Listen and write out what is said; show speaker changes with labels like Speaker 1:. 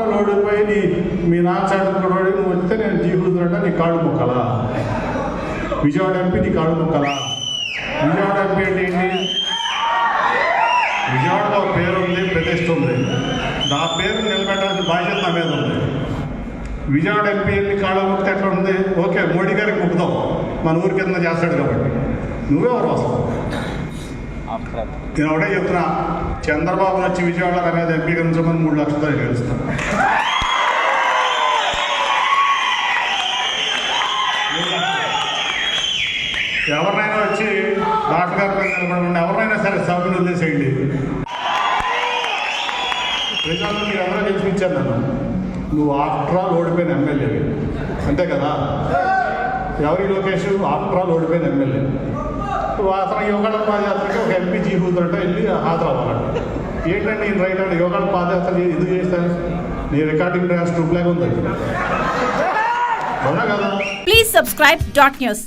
Speaker 1: ఓడిపోయి నీ మీ నాన్న నువ్వు వస్తే నేను జీవితంటే నీ కాడు మొక్కలా? విజయవాడ ఎంపీ నీ కాడు మొక్కలా? విజయవాడ ఎంపీ అంటే ఏంటి? విజయవాడలో పేరు ఉంది ప్రతిష్ట ఉంది. నా పేరు నిలబెట్టాల్సిన బాధ్యత నా మీద ఉంది. విజయవాడ ఎంపీ ఎన్ని కాళ్ళ మొక్కితే ఎట్లా ఉంది? ఓకే మోడీ గారికి ముక్కుదాం మన ఊరి కింద చేస్తాడు కాబట్టి. నువ్వెవరు వస్తావు నేను ఒకటే చెప్తున్నా చంద్రబాబు వచ్చి విజయవాడ అనేది ఎంపీ గెలిచమని మూడు లక్షలతో గెలుస్తాను ఎవరినైనా వచ్చి డాక్టర్ గారి పైన ఎవరినైనా సరే సభ్యులు వదిలేసేయండి. ప్రజలు మీరు ఎవరో గెలిపించారు నన్ను. నువ్వు ఆఫ్టర్ ఆల్ ఓడిపోయిన ఎమ్మెల్యే. అంతే కదా? ఎవరి లోకేష్ ఆఫ్టర్ ఆల్ ఓడిపోయిన ఎమ్మెల్యే అతను యోగాల పాదయాత్రకి ఒక ఎంపీ జీవుతుంటే వెళ్ళి హాజరవ్వాలంట. ఏంటంటే నేను రైట్ అంటే యోగాల పాదయాత్ర ఎందుకు చేస్తాను నీ రికార్డింగ్ ట్రాన్స్ ట్రూప్ లాగా ఉంది. అవునా కదా?
Speaker 2: Please subscribe dot news